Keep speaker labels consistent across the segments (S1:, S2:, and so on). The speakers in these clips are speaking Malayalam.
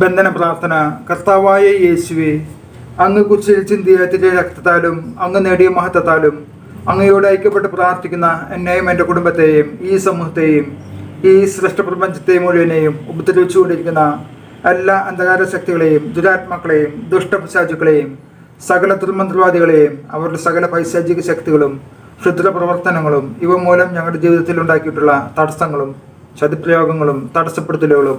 S1: ബന്ധന പ്രാർത്ഥന. കർത്താവായ യേശുവെ അങ്ങ് കുറിച്ച് ചിന്തിയ തിരെ രക്തത്താലും അങ്ങ് നേടിയ മഹത്വത്താലും അങ്ങയോട് ഐക്യപ്പെട്ട് പ്രാർത്ഥിക്കുന്ന എന്നെയും എന്റെ കുടുംബത്തെയും ഈ സമൂഹത്തെയും ഈ ശ്രേഷ്ഠ പ്രപഞ്ചത്തെയും മുഴുവനെയും ഉപദ്രവിച്ചുകൊണ്ടിരിക്കുന്ന എല്ലാ അന്ധകാര ശക്തികളെയും ദുരാത്മാക്കളെയും ദുഷ്ടപിശാചുക്കളെയും സകല ദുർമന്ത്രവാദികളെയും അവരുടെ സകല പൈശാചിക ശക്തികളും ക്ഷുദ്ര പ്രവർത്തനങ്ങളും ഇവ മൂലം ഞങ്ങളുടെ ജീവിതത്തിൽ ഉണ്ടാക്കിയിട്ടുള്ള തടസ്സങ്ങളും ചതിപ്രയോഗങ്ങളും തടസ്സപ്പെടുത്തലുകളും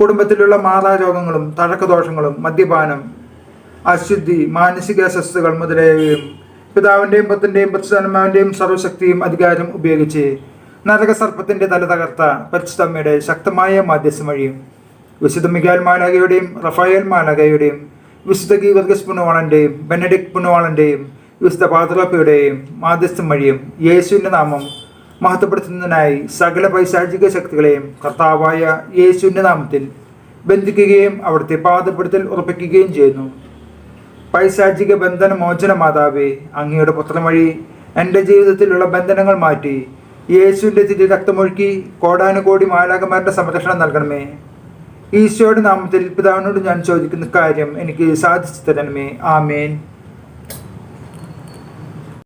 S1: കുടുംബത്തിലുള്ള മാതാരോഗങ്ങളും തഴക്കദോഷങ്ങളും മദ്യപാനം അശുദ്ധി മാനസിക അസ്വസ്ഥതകൾ മുതലായവയും പിതാവിന്റെയും പത്തിന്റെയും പരിശുദ്ധാത്മാവിന്റെയും സർവശക്തിയും അധികാരം ഉപയോഗിച്ച് നരക സർപ്പത്തിന്റെ തല തകർത്ത പരിശുദ്ധമ്മയുടെ ശക്തമായ മാധ്യസ്ഥം വഴിയും വിശുദ്ധ മികാൽ മാലാകയുടെയും റഫായൽ മാലാകയുടെയും വിശുദ്ധ ഗീവർഗസ് പുണവാളന്റെയും ബെനഡിക് പുണവാളന്റെയും വിശുദ്ധ പാത്രപ്പയുടെയും മാധ്യസ്ഥം വഴിയും യേശുവിന്റെ നാമം മഹത്വപ്പെടുത്തുന്നതിനായി സകല പൈശാചിക ശക്തികളെയും കർത്താവായ യേശുവിന്റെ നാമത്തിൽ ബന്ധിക്കുകയും അവിടുത്തെ പാദപ്പെടുത്തൽ ഉറപ്പിക്കുകയും ചെയ്യുന്നു. പൈശാചിക ബന്ധന മോചന മാതാവേ അങ്ങയുടെ പുത്രം വഴി എന്റെ ജീവിതത്തിലുള്ള ബന്ധനങ്ങൾ മാറ്റി യേശുവിന്റെ തിരി രക്തമൊഴുക്കി കോടാനുകോടി മാലാകന്മാരുടെ സംരക്ഷണം നൽകണമേ. ഈശോയുടെ നാമത്തിൽ പിതാവിനോട് ഞാൻ ചോദിക്കുന്ന കാര്യം എനിക്ക് സാധിച്ചു തരണമേ. ആമേൻ.